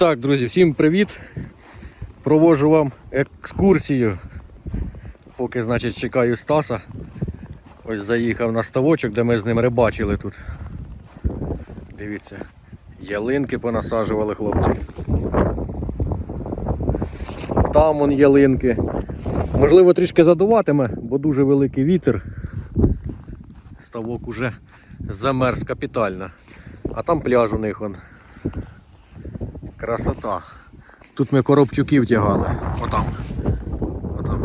Так, друзі, всім привіт! Проводжу вам екскурсію. Поки, значить, чекаю Стаса. Ось заїхав на ставочок, де ми з ним рибачили тут. Дивіться, ялинки понасаджували хлопці. Там вон ялинки. Можливо, трішки задуватиме, бо дуже великий вітер. Ставок уже замерз капітально. А там пляж у них вон. Красота. Тут ми коробчуків тягали. Отам. Отам.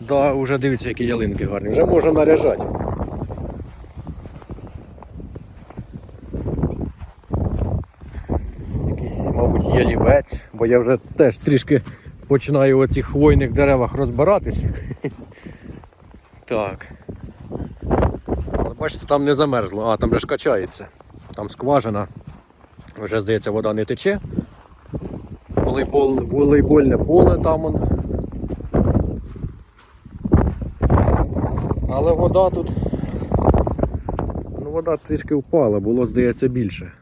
Да, вже дивіться, які ялинки гарні. Вже можна наряжати. Якийсь, мабуть, ялівець, бо я вже теж трішки починаю у цих хвойних деревах розбиратись. Так. Бачите, там не замерзло, а там же ж качається. Там скважина. Вже здається, вода не тече. Волейбол, волейбольне поле там. Он. Але вода тут. Ну, вода трішки впала, було, здається, більше.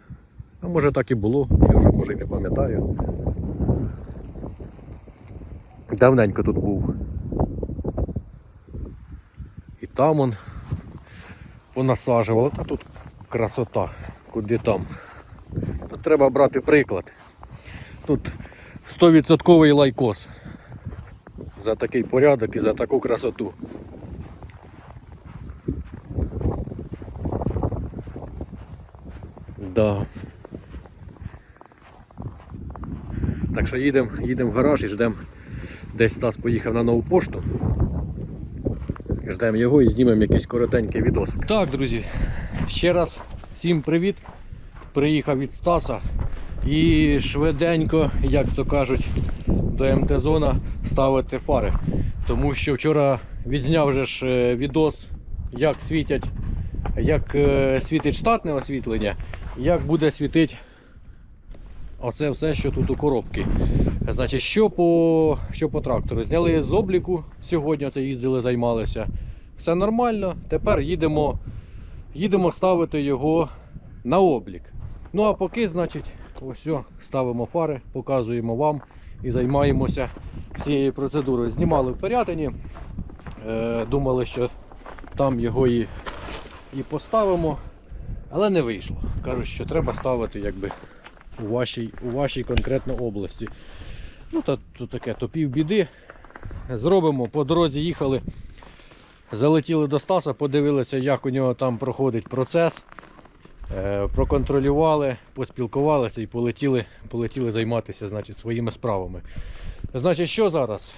А може так і було, я вже може і не пам'ятаю. Давненько тут був. І там он понасаджували. Та тут красота, куди там. Треба брати приклад. Тут 100% лайкос. За такий порядок і за таку красоту. Да. Так що їдемо їдем в гараж і ждемо. Десь Стас поїхав на нову пошту. Ждемо його і знімемо якийсь коротенький відосик. Так, друзі, ще раз всім привіт. Приїхав від Стаса і швиденько, як то кажуть, до МТ-зона ставити фари. Тому що вчора відзняв вже ж е, відос, як світять, як е, світить штатне освітлення, як буде світити оце все, що тут у коробці. Значить, що по, що по трактору? Зняли з обліку сьогодні, це їздили, займалися. Все нормально. Тепер їдемо, їдемо ставити його на облік. Ну а поки, значить, ось все, ставимо фари, показуємо вам і займаємося цією процедурою. Знімали в Пирятині, е, думали, що там його і, і поставимо, але не вийшло. Кажуть, що треба ставити якби у вашій, у вашій конкретно області. Ну, та тут таке, то півбіди. Зробимо, по дорозі їхали, залетіли до Стаса, подивилися, як у нього там проходить процес. Е, проконтролювали, поспілкувалися і полетіли, полетіли займатися значить, своїми справами. Значить, що зараз?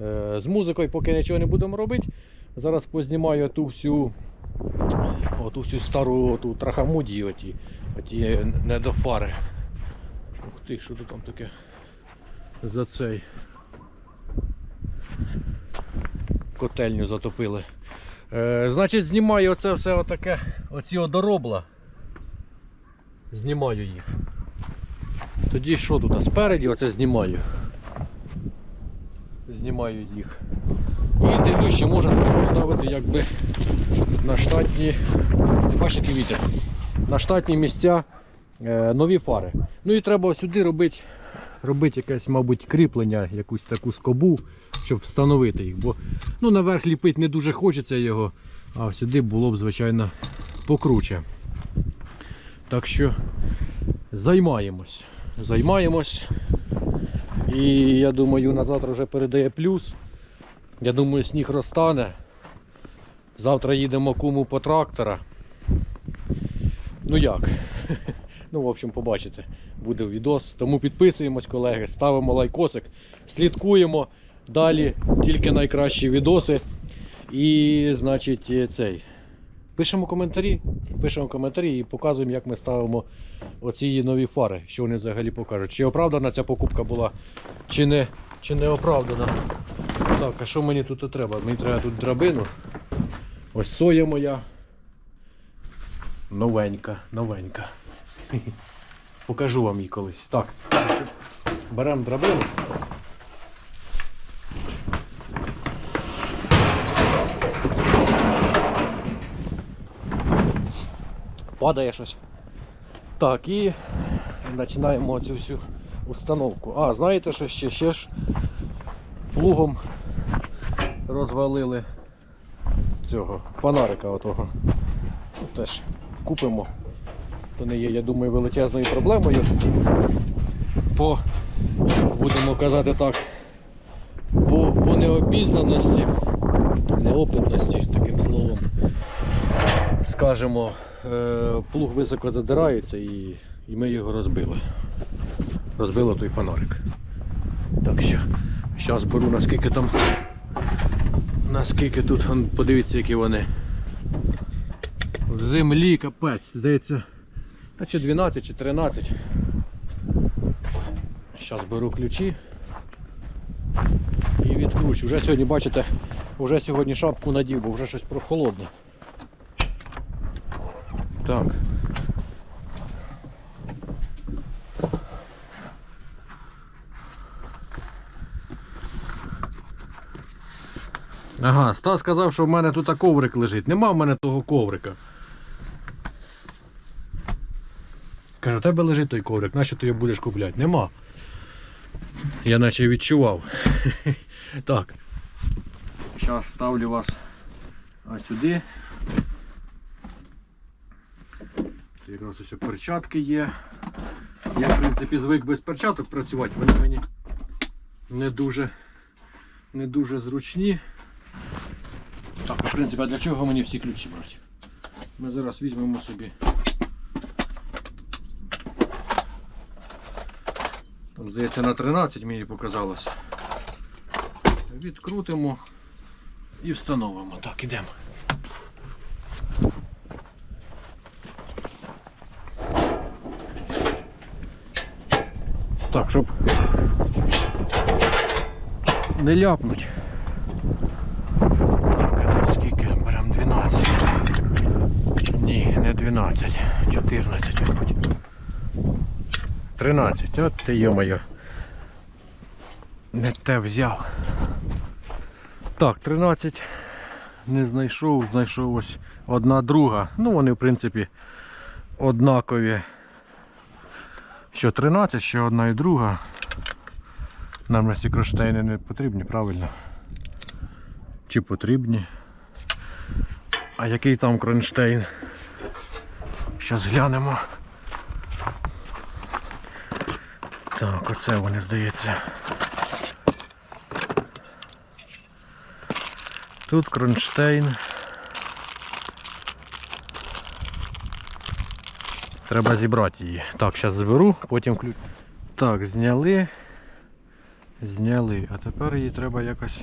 Е, з музикою поки нічого не будемо робити. Зараз познімаю ту всю, оту всю стару ту трахамудію, оті, оті недофари. Ух ти, що тут там таке за цей котельню затопили. Е, значить, знімаю оце все отаке, оці одоробла. Знімаю їх. Тоді що тут? Спереді оце знімаю. Знімаю їх. І дивлюсь, що можна поставити якби на штатні. Бачите, вітер. На штатні місця е, нові фари. Ну і треба сюди робити робити якесь, мабуть, кріплення, якусь таку скобу, щоб встановити їх. Бо ну, наверх ліпити не дуже хочеться його, а сюди було б, звичайно, покруче. Так що займаємось. Займаємось. І я думаю, на завтра вже передає плюс. Я думаю, сніг розтане. Завтра їдемо куму по трактора. Ну як? Ну, в общем, побачите, буде відос. Тому підписуємось, колеги, ставимо лайкосик, слідкуємо. Далі тільки найкращі відоси. І, значить, цей. Пишемо коментарі, пишемо коментарі і показуємо, як ми ставимо оці нові фари, що вони взагалі покажуть. Чи оправдана ця покупка була, чи не, чи не оправдана. Так, а що мені тут треба? Мені треба тут драбину. Ось соя моя. Новенька, новенька. Покажу вам її колись. Так, беремо драбину. падає щось. Так, і починаємо цю всю установку. А, знаєте, що ще, ще ж плугом розвалили цього фонарика отого. Теж купимо. То не є, я думаю, величезною проблемою. По, будемо казати так, по, по необізнаності, неопитності, таким словом, скажемо, е, плуг високо задирається і, і ми його розбили. Розбили той фонарик. Так що, зараз беру наскільки там, наскільки тут, подивіться, які вони. В землі капець, здається. Чи 12, чи 13. Зараз беру ключі і відкручу. Вже сьогодні, бачите, вже сьогодні шапку надів, бо вже щось прохолодне. Так. Ага, Стас сказав, що в мене тут коврик лежить. Нема в мене того коврика. Каже, у тебе лежить той коврик, нащо ти його будеш купляти? Нема. Я наче відчував. так. Зараз ставлю вас ось сюди. Якраз ось перчатки є. Я, в принципі, звик без перчаток працювати, вони мені не дуже, не дуже зручні. Так, в принципі, а для чого мені всі ключі брати? Ми зараз візьмемо собі. Там, здається, на 13 мені показалось. Відкрутимо і встановимо. Так, ідемо. Так, щоб не ляпнуть. Так, скільки беремо 12. Ні, не 12, 14, мабуть. 13, от ти йо-моє. Не те взяв. Так, 13 не знайшов, знайшов ось одна друга. Ну вони в принципі однакові. Що 13, що одна і друга. Нам на ці кронштейни не потрібні, правильно? Чи потрібні? А який там кронштейн? Зараз глянемо. Так, оце вони здається. Тут кронштейн. Треба зібрати її. Так, зараз зберу, потім ключ. Так, зняли. Зняли. А тепер її треба якось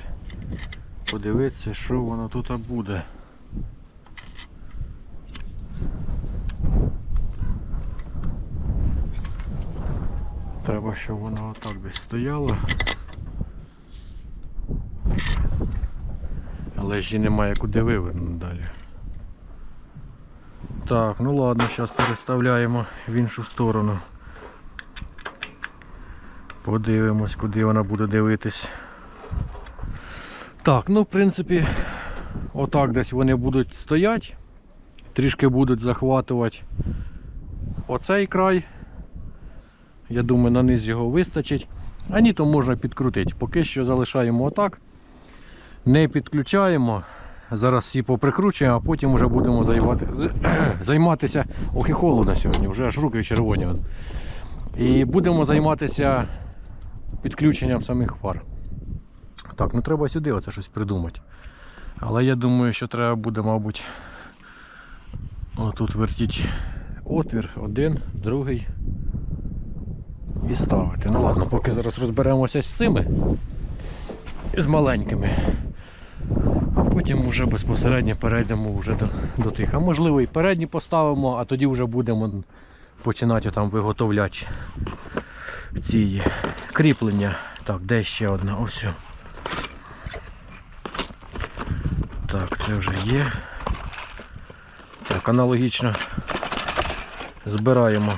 подивитися, що воно тут буде. Треба, щоб воно отак десь стояло. Але ж її немає куди вивернути далі. Так, ну ладно, зараз переставляємо в іншу сторону. Подивимось, куди вона буде дивитись. Так, ну в принципі, отак десь вони будуть стояти. Трішки будуть захватувати оцей край. Я думаю, на низ його вистачить. А ні, то можна підкрутити. Поки що залишаємо отак. Не підключаємо. Зараз всі поприкручуємо, а потім вже будемо займати, займатися. Ох і холодно сьогодні, вже аж руки червоні. І будемо займатися підключенням самих фар. Так, ну треба сюди оце щось придумати. Але я думаю, що треба буде, мабуть, отут вертіть отвір, один, другий і ставити. Ну ладно, поки зараз розберемося з цими і з маленькими. А потім вже безпосередньо перейдемо вже до, до тих. А можливо і передні поставимо, а тоді вже будемо починати там виготовляти ці кріплення. Так, де ще одна? Ось. Так, це вже є. Так, аналогічно збираємо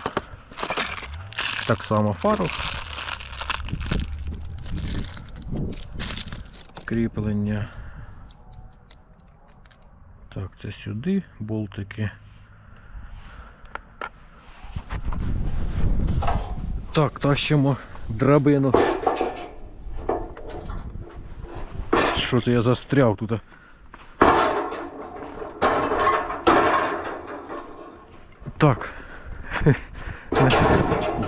так само фару. Кріплення. Так, це сюди, болтики. Так, тащимо драбину. Що це я застряв тут? Так.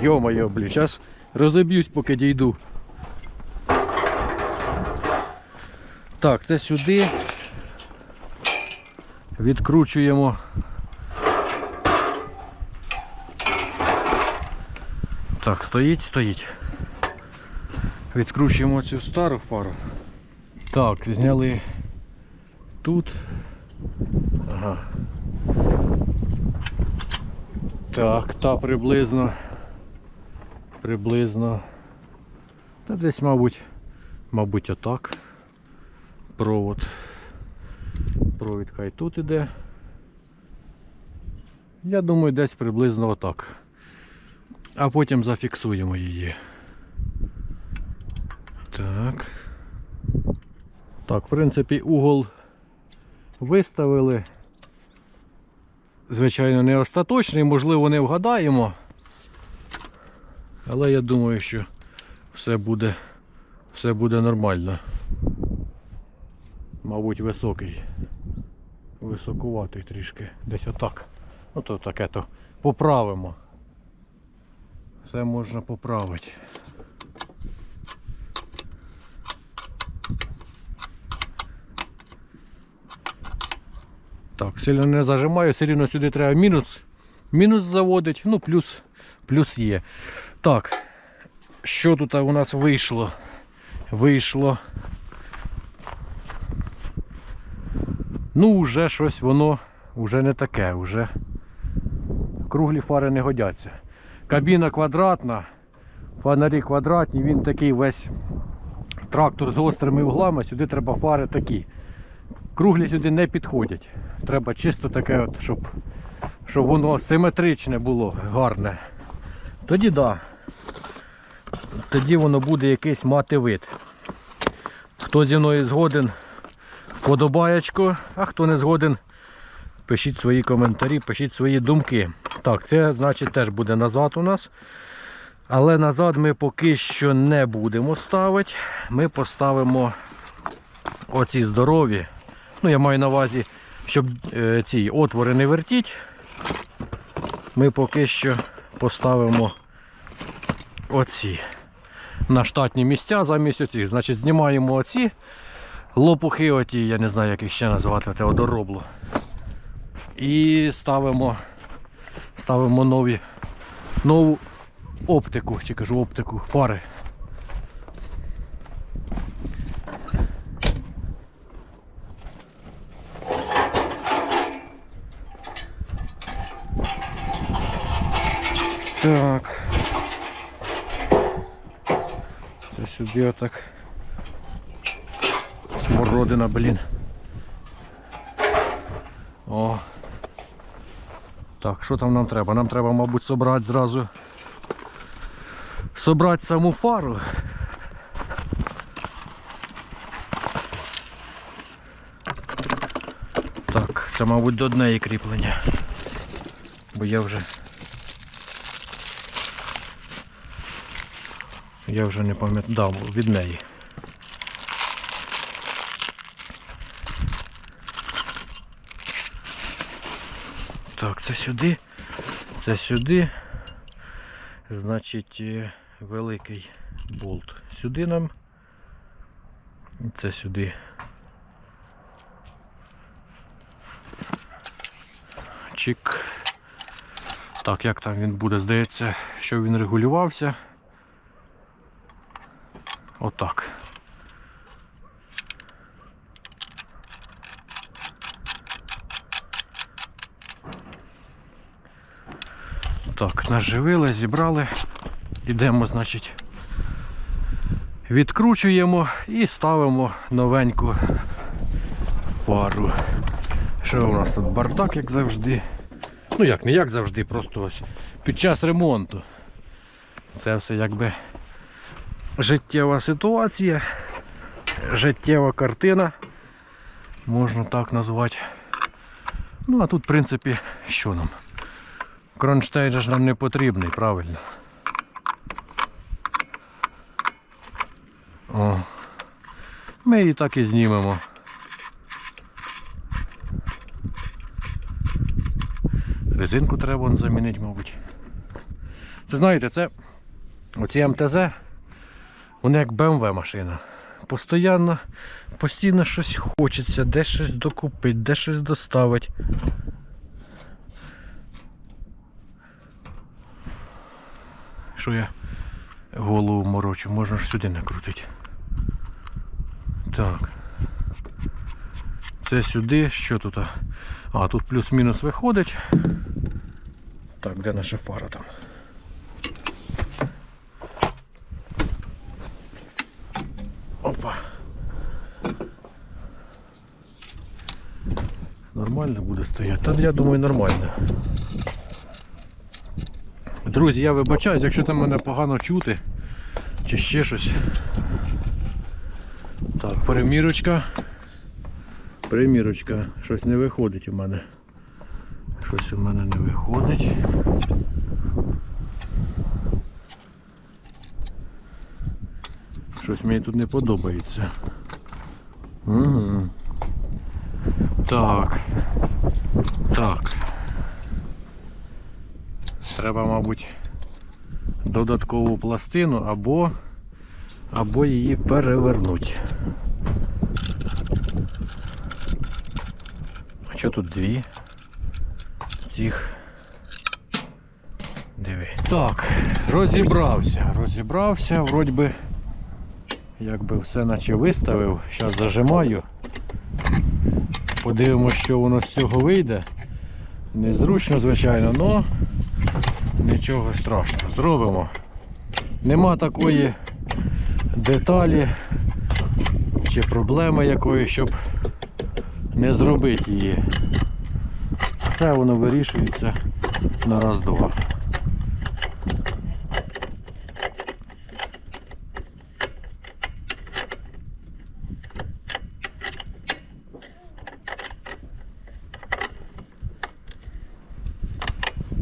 Йо-моє, блін, зараз розоб'юсь, поки дійду. Так, це сюди. Відкручуємо. Так, стоїть, стоїть. Відкручуємо цю стару фару. Так, зняли тут. Ага. Так, та приблизно. Приблизно. Та десь, мабуть, мабуть, отак. Провод. Провід хай тут іде. Я думаю, десь приблизно отак. А потім зафіксуємо її. Так. Так, в принципі, угол виставили. Звичайно, не остаточний, можливо, не вгадаємо. Але я думаю, що все буде, все буде нормально. Мабуть, високий. Високуватий трішки. Десь отак. Ну то таке то поправимо. Все можна поправити. Так, сильно не зажимаю, все рівно сюди треба мінус. Мінус заводить, ну плюс, плюс є. Так, що тут у нас вийшло? Вийшло. Ну, вже щось воно вже не таке, вже круглі фари не годяться. Кабіна квадратна, фонарі квадратні, він такий весь трактор з гострими углами, сюди треба фари такі. Круглі сюди не підходять. Треба чисто таке, от, щоб, щоб воно симетричне було, гарне. Тоді да. Тоді воно буде якийсь мати вид. Хто зі мною згоден, вподобаєчко, а хто не згоден, пишіть свої коментарі, пишіть свої думки. Так, це значить теж буде назад у нас. Але назад ми поки що не будемо ставити. Ми поставимо оці здорові. Ну, я маю на увазі, щоб е, ці отвори не вертіть. Ми поки що поставимо оці на штатні місця замість оцих. Значить, знімаємо оці лопухи, оті, я не знаю, як їх ще назвати, те одоробло. І ставимо, ставимо нові, нову оптику, чи кажу оптику, фари. Так. Сюди отак. Смородина, блін. О. Так, що там нам треба? Нам треба, мабуть, собрати зразу. Собрати саму фару. Так, це, мабуть, до однієї кріплення. Бо я вже. Я вже не пам'ятаю від неї. Так, це сюди, це сюди. Значить, е, великий болт сюди нам. Це сюди. Чик. Так, як там він буде? Здається, що він регулювався. Отак. Так, наживили, зібрали. Ідемо, значить, відкручуємо і ставимо новеньку фару. Що у нас тут бардак, як завжди. Ну як, не як завжди, просто ось під час ремонту. Це все якби життєва ситуація, життєва картина, можна так назвати. Ну а тут, в принципі, що нам? Кронштейджа ж нам не потрібний, правильно. О. Ми її так і знімемо. Резинку треба замінити, мабуть. Це знаєте, це оці МТЗ, вони як BMW машина. Постоянно, постійно щось хочеться, де щось докупити, де щось доставити. Що я голову морочу, можна ж сюди накрутити. Так. Це сюди, що тут? А, тут плюс-мінус виходить. Так, де наша фара там? Нормально буде стояти? Та я думаю нормально. Друзі, я вибачаюсь, якщо там мене погано чути чи ще щось. Так, перемірочка. Примірочка. Щось не виходить у мене. Щось у мене не виходить. Щось мені тут не подобається. Угу. Так. Так. Треба, мабуть, додаткову пластину або, або її перевернути. А що тут дві? Цих. Диви. Так, розібрався, розібрався, вроді би, якби все наче виставив. Зараз зажимаю. Подивимося, що воно з цього вийде. Незручно, звичайно, але нічого страшного. Зробимо. Нема такої деталі чи проблеми якої, щоб не зробити її. Все воно вирішується на раз-два.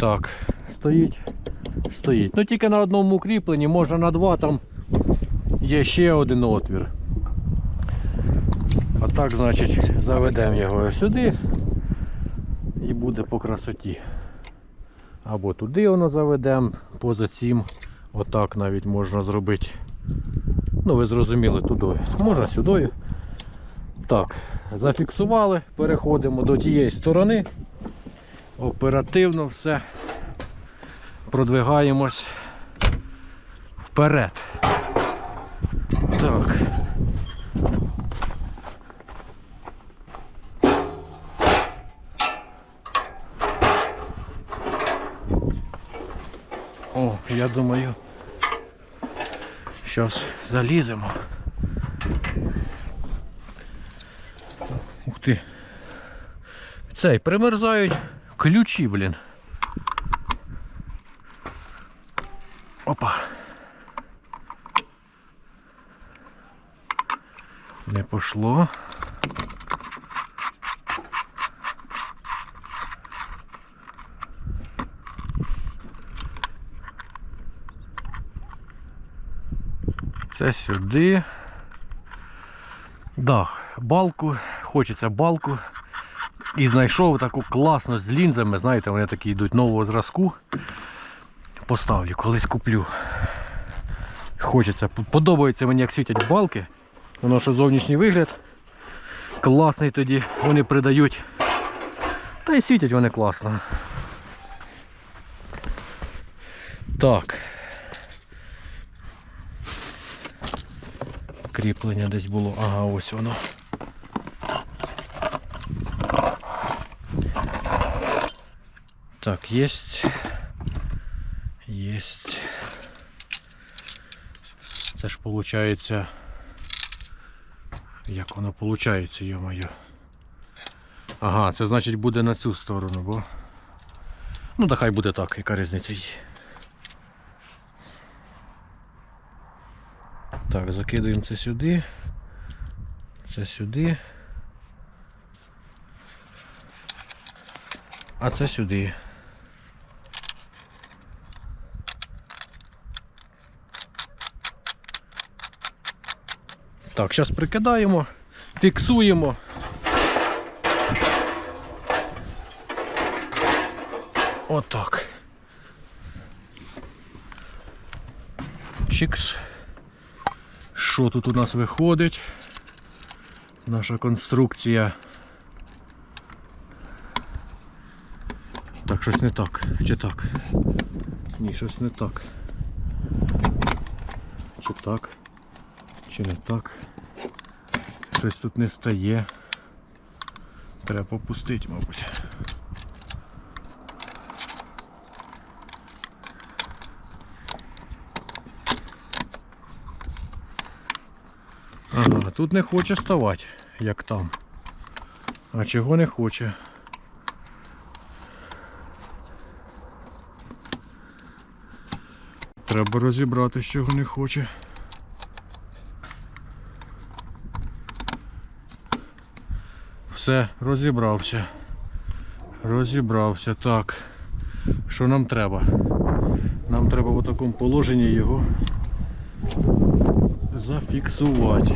Так, стоїть, стоїть. Ну тільки на одному кріпленні, може на два там є ще один отвір. А так, значить, заведемо його сюди і буде по красоті. Або туди воно заведемо, поза цим. Отак навіть можна зробити. Ну, ви зрозуміли, туди. Можна сюди. Так, зафіксували, переходимо до тієї сторони. Оперативно все продвигаємось вперед. Так. О, я думаю, зараз заліземо. Ух ти. Цей примерзають ключі, блін. Опа. Не пошло. Це сюди. Да, балку, хочеться балку. І знайшов таку класну з лінзами, знаєте, вони такі йдуть нового зразку. Поставлю, колись куплю. Хочеться, подобається мені, як світять балки. Воно що зовнішній вигляд. Класний тоді, вони придають. Та й світять вони класно. Так. Кріплення десь було. Ага, ось воно. Так, есть. Есть. Це ж получається. Як воно получається, йо-моє. Ага, це значить буде на цю сторону, бо. Ну да хай буде так, яка різниця є. Так, закидуємо це сюди. Це сюди. А це сюди. Так, зараз прикидаємо, фіксуємо. Отак. Чикс. Що тут у нас виходить? Наша конструкція. Так, щось не так. Чи так? Ні, щось не так. Чи так? Чи не так? Щось тут не стає. Треба попустити, мабуть. Ага, тут не хоче ставати, як там. А чого не хоче? Треба розібрати, чого не хоче. Все, розібрався. Розібрався. Так. Що нам треба? Нам треба в такому положенні його зафіксувати.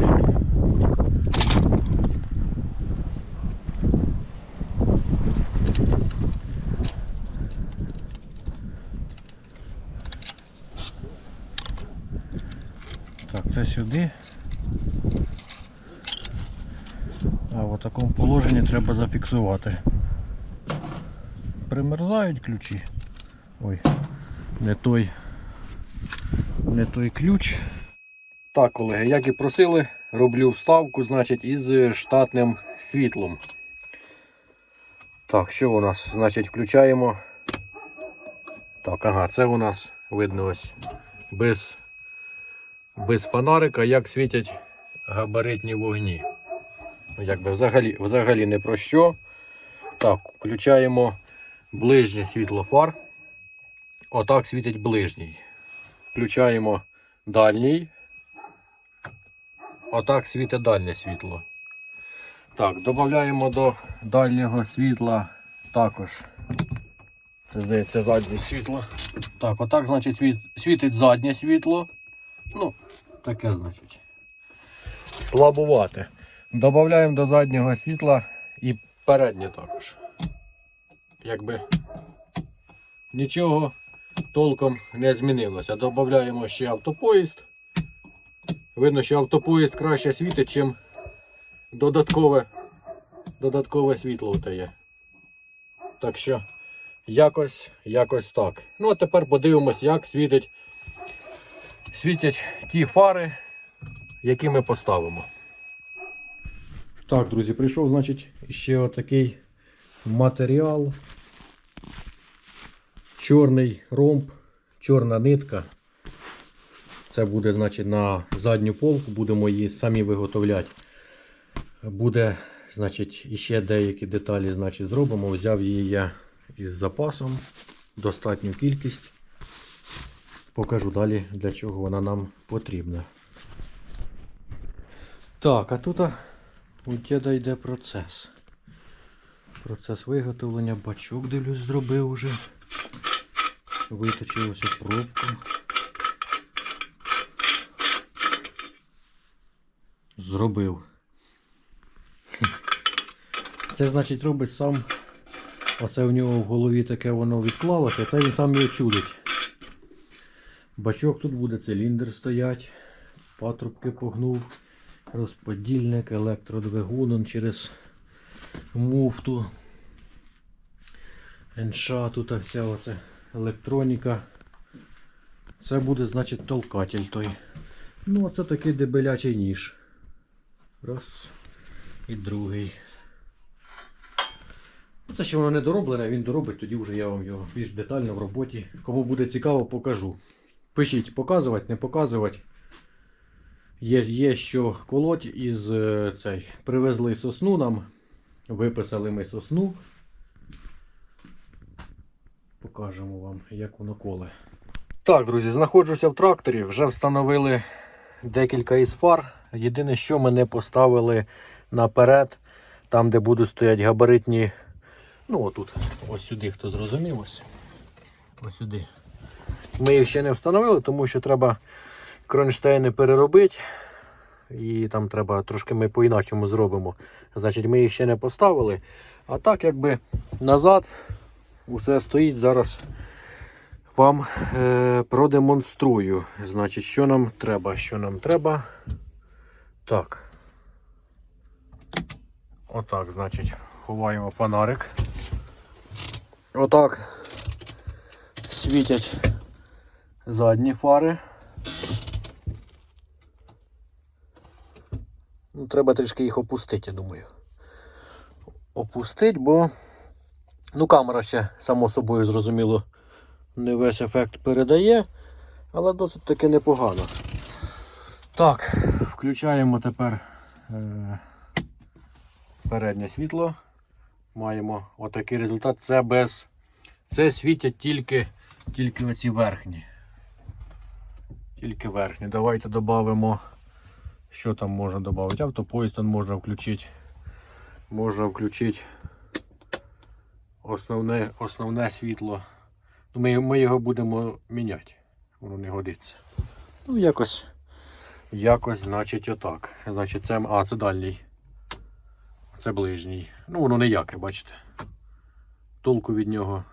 Так, це сюди. А в такому положенні треба зафіксувати. Примерзають ключі. Ой, не той, не той ключ. Так, колеги, як і просили, роблю вставку, значить, із штатним світлом. Так, що у нас? Значить, включаємо. Так, ага, це у нас видно ось без, без фонарика, як світять габаритні вогні. Якби взагалі, взагалі не про що. Так, включаємо ближнє світло фар. Отак світить ближній. Включаємо дальній. Отак світить дальнє світло. Так, додаємо до дальнього світла також. Це здається заднє світло. Так, отак, значить, світ, світить заднє світло. Ну, таке значить. Слабувате. Додаємо до заднього світла і переднє також. Якби нічого толком не змінилося. Додаємо ще автопоїзд. Видно, що автопоїзд краще світить, чим додаткове, додаткове світло дає. Так що якось, якось так. Ну а тепер подивимось, як світить, світять ті фари, які ми поставимо. Так, друзі, прийшов, значить, ще отакий матеріал. Чорний ромб, чорна нитка. Це буде, значить, на задню полку, будемо її самі виготовляти. Буде, значить, іще деякі деталі, значить, зробимо. Взяв її я із запасом, достатню кількість. Покажу далі, для чого вона нам потрібна. Так, а тут у діда йде процес. Процес виготовлення, бачок, дивлюсь, зробив уже. Виточив ось пробку. Зробив. Це значить робить сам. Оце в нього в голові таке воно відклалося, це він сам його чудить. Бачок тут буде циліндр стоять, патрубки погнув, розподільник, електродвигун он через муфту. НШ тут вся оця електроніка. Це буде, значить, толкатель той. Ну, а це такий дебелячий ніж. Раз. І другий. Це ще воно не дороблене, він доробить, тоді вже я вам його більш детально в роботі. Кому буде цікаво, покажу. Пишіть, показувати, не показувати. Є, є що колоть із е, цей. Привезли сосну нам. Виписали ми сосну. Покажемо вам, як воно коле. Так, друзі, знаходжуся в тракторі, вже встановили декілька із фар. Єдине, що ми не поставили наперед, там, де будуть стоять габаритні. Ну, отут, ось сюди, хто зрозумів, ось. Ось сюди. Ми їх ще не встановили, тому що треба кронштейни переробити. і там треба трошки ми по-іначому зробимо. Значить, ми їх ще не поставили. А так, якби назад усе стоїть зараз. Вам е, продемонструю. Значить, що нам треба? Що нам треба? Так. Отак, значить, ховаємо фонарик. Отак світять задні фари. Ну, треба трішки їх опустити, я думаю. Опустити, бо ну, камера ще, само собою, зрозуміло, не весь ефект передає, але досить таки непогано. Так, включаємо тепер е, переднє світло. Маємо отакий результат. Це без. Це світять тільки, тільки оці верхні. Тільки верхні. Давайте додамо. Що там можна додати? Автопоїзд там можна включити. Можна включити основне, основне світло. Ну, Ми, ми його будемо міняти. Воно не годиться. Ну, якось. Якось, значить, отак. Значить, це. А, це дальній. Це ближній. Ну, воно ніяке, бачите. Толку від нього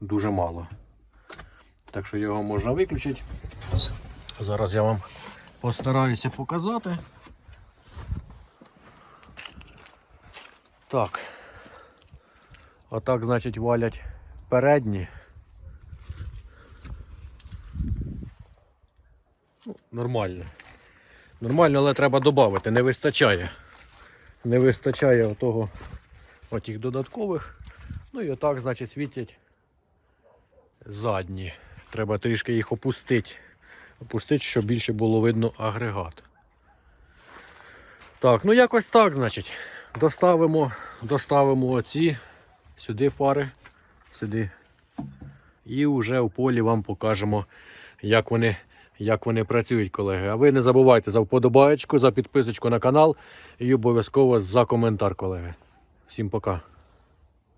дуже мало. Так що його можна виключити. Зараз я вам постараюся показати. Так. Отак, значить, валять передні. Ну, нормально. Нормально, але треба додати, не вистачає. Не вистачає отого отих додаткових. Ну і отак, значить, світять задні. Треба трішки їх опустити. Опустити, щоб більше було видно агрегат. Так, ну якось так, значить. Доставимо, доставимо оці сюди фари, сюди. І вже в полі вам покажемо, як вони, як вони працюють, колеги. А ви не забувайте за вподобаєчку, за підписочку на канал і обов'язково за коментар, колеги. Всім пока.